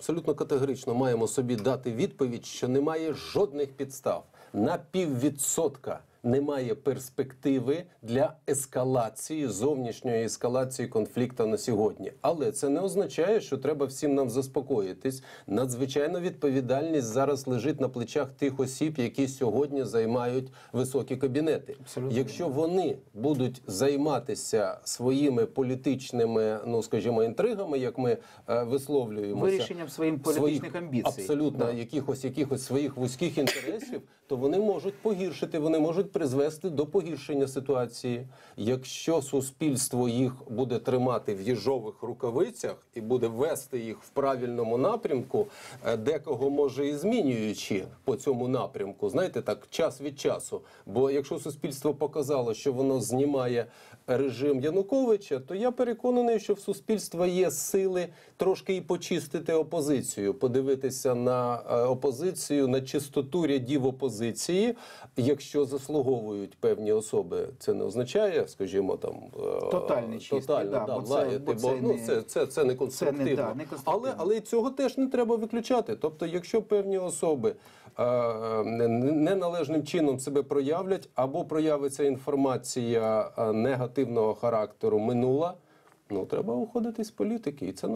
Абсолютно категорично маємо собі дати відповідь, що немає жодних підстав на піввідсотка. Немає перспективи для ескалації зовнішньої ескалації конфлікту на сьогодні. Але це не означає, що треба всім нам заспокоїтись. Надзвичайна відповідальність зараз лежить на плечах тих осіб, які сьогодні займають високі кабінети. Абсолютно. Якщо вони будуть займатися своїми політичними, ну скажімо, інтригами, як ми е, висловлюємося, Вирішенням своїм політичних амбіцій. абсолютно Да. якихось якихось своїх вузьких інтересів, то вони можуть погіршити, вони можуть призвести до погіршення ситуації. Якщо суспільство їх буде тримати в їжових рукавицях і буде вести їх в правильному напрямку, е, декого може і змінюючи по цьому напрямку, знаєте, так час від часу. Бо якщо суспільство показало, що воно знімає режим Януковича, то я переконаний, що в суспільства є сили трошки і почистити опозицію, подивитися на е, опозицію, на чистоту рядів опозиції, якщо заслуговують певні особи. Це не означає, скажімо, там е, Тотальний тотально, да, да, бо це- лаяти, бо бо, це ну, не- це, це, це не конструктивно. да, не конструктивно. Але, але цього теж не треба виключати. Тобто, якщо певні особи е, е, не- неналежним чином себе проявлять, або проявиться інформація е, негативного характеру минула, ну треба уходити з політики. І це